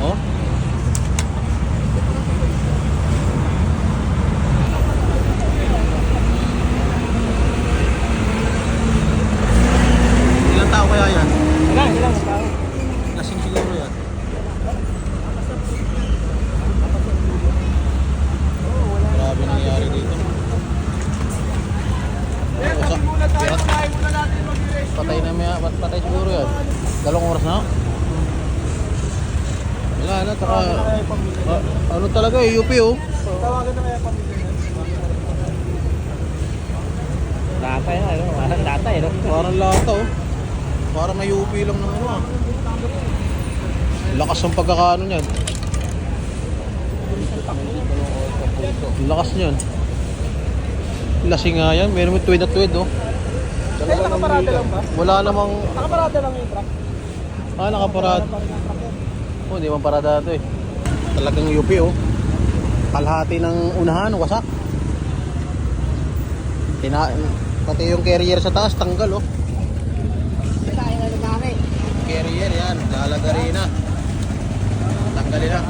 Oh. Ilang tao kaya yan? Wala, ilang tao. Lasing siguro yan. Grabe nangyari dito. Oh, patay na maya, patay siguro yan. Dalawang oras na ako na, taka, ah, ano talaga eh, UP oh. Tawagan na kaya pamilya niya. Data yan, ano? Parang data eh, no? Parang lata oh. Parang may UP lang ng ano ah. Lakas ng pagkakaano niyan. Lakas niyan. Lasing nga yan, meron mo tuwid na tuwid oh. Kaya nakaparada lang ba? Wala namang, Nakaparada lang yung truck. ah nakaparad. Parang yung truck yan. Oh, di man parada ito eh. Talagang UP oh. Kalahati ng unahan, wasak. Tina pati yung carrier sa taas, tanggal oh. Carrier yan, lalagari na. Tanggalin na.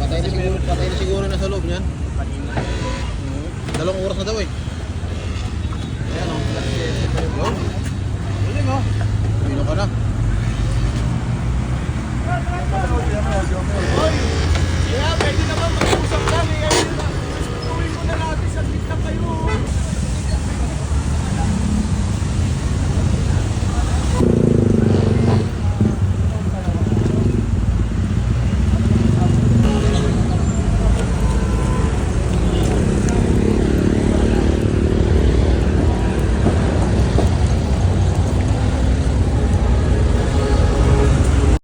Patay na siguro, patay na siguro na sa loob niyan. Hmm. Dalawang oras na daw eh. fazer meu banho.